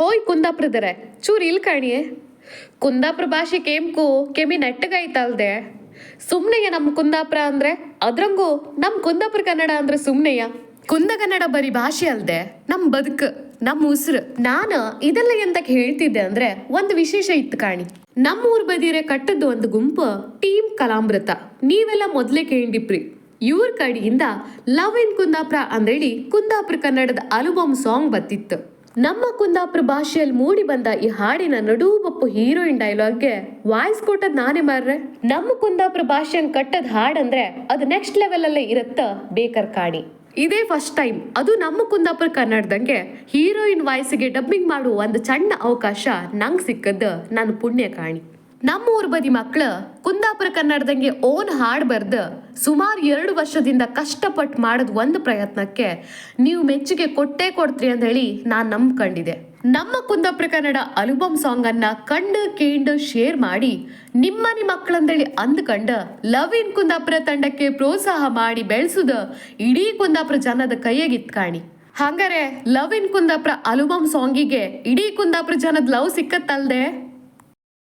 ಹೋಯ್ ಕುಂದಾಪುರದರೆ ಚೂರು ಇಲ್ಲಿ ಕಾಣಿಯೇ. ಕುಂದಾಪುರ ಭಾಷೆ ಕೇಮ್ಕು ಕೆಮಿ ನೆಟ್ಟಗಾಯ್ತಲ್ದೆ. ಸುಮ್ನೆಯ ನಮ್ಮ ಕುಂದಾಪುರ ಅಂದ್ರೆ, ಅದ್ರಂಗೂ ನಮ್ಮ ಕುಂದಾಪುರ ಕನ್ನಡ ಅಂದ್ರೆ ಸುಮ್ನೆಯ. ಕುಂದ ಕನ್ನಡ ಬರೀ ಭಾಷೆ ಅಲ್ದೆ ನಮ್ಮ ಬದುಕು ನಮ್ಮ ಉಸಿರು, ನಾನು ಇದೆಲ್ಲ ಎಂತಕ್ಕೆ ಹೇಳ್ತಿದ್ದೆ ಅಂದ್ರೆ ಒಂದು ವಿಶೇಷ ಇತ್ತು ಕಾಣಿ. ನಮ್ಮ ಊರ್ ಬದಿರೆ ಕಟ್ಟದ್ದು ಒಂದು ಗುಂಪು, ಟೀಮ್ ಕಲಾಮೃತ. ನೀವೆಲ್ಲ ಮೊದಲೇ ಕೇಳಿಪ್ರಿ ಇವ್ರ ಕಡೆಯಿಂದ ಲವ್ ಇನ್ ಕುಂದಾಪುರ ಅಂದೇಳಿ ಕುಂದಾಪುರ ಕನ್ನಡದ ಆಲ್ಬಮ್ ಸಾಂಗ್ ಬತ್ತಿತ್ತು ನಮ್ಮ ಕುಂದಾಪುರ ಭಾಷೆಯಲ್ಲಿ ಮೂಡಿ ಬಂದ ಈ ಹಾಡಿನ ನಡುಬಪ್ಪು ಹೀರೋಯಿನ್ ಡೈಲಾಗ್ಗೆ ವಾಯ್ಸ್ ಕೊಟ್ಟದ್ ನಾನೇ ಮಾರ್ರೆ. ನಮ್ಮ ಕುಂದಾಪುರ ಭಾಷೆಯನ್ ಕಟ್ಟದ ಹಾಡಂದ್ರೆ ಅದು ನೆಕ್ಸ್ಟ್ ಲೆವೆಲ್ ಅಲ್ಲೇ ಇರತ್ತ ಬೇಕರ್ ಕಾಣಿ. ಇದೇ ಫಸ್ಟ್ ಟೈಮ್ ಅದು ನಮ್ಮ ಕುಂದಾಪುರ ಕನ್ನಡದಂಗೆ ಹೀರೋಯಿನ್ ವಾಯ್ಸ್ಗೆ ಡಬ್ಬಿಂಗ್ ಮಾಡುವ ಒಂದು ಸಣ್ಣ ಅವಕಾಶ ನಂಗೆ ಸಿಕ್ಕದ್ದು ನನ್ನ ಪುಣ್ಯ ಕಾಣಿ. ನಮ್ಮ ಊರ್ ಬದಿ ಮಕ್ಳು ಕುಂದಾಪುರ ಕನ್ನಡದಂಗೆ ಓನ್ ಹಾಡ್ ಬರ್ದು ಸುಮಾರು ಎರಡು ವರ್ಷದಿಂದ ಕಷ್ಟಪಟ್ಟು ಮಾಡದ್ ಒಂದು ಪ್ರಯತ್ನಕ್ಕೆ ನೀವು ಮೆಚ್ಚುಗೆ ಕೊಟ್ಟೇ ಕೊಡ್ತೀರಿ ಅಂತ ಹೇಳಿ ನಾನು ನಂಬ್ಕೊಂಡಿದೆ. ನಮ್ಮ ಕುಂದಾಪುರ ಕನ್ನಡ ಆಲ್ಬಮ್ ಸಾಂಗ್ ಅನ್ನ ಕಂಡು ಕೇಂಡು ಶೇರ್ ಮಾಡಿ ನಿಮ್ಮನೆ ಮಕ್ಕಳಂದೇಳಿ ಅಂದ್ಕಂಡು ಲವ್ ಇನ್ ಕುಂದಾಪುರ ತಂಡಕ್ಕೆ ಪ್ರೋತ್ಸಾಹ ಮಾಡಿ ಬೆಳೆಸುದು ಇಡೀ ಕುಂದಾಪುರ ಜನದ ಕೈಯಾಗಿತ್ ಕಾಣಿ. ಹಂಗಾರೆ ಲವ್ ಇನ್ ಕುಂದಾಪುರ ಆಲ್ಬಮ್ ಸಾಂಗಿಗೆ ಇಡೀ ಕುಂದಾಪುರ ಜನದ ಲವ್ ಸಿಕ್ಕತ್ತಲ್ದೆ?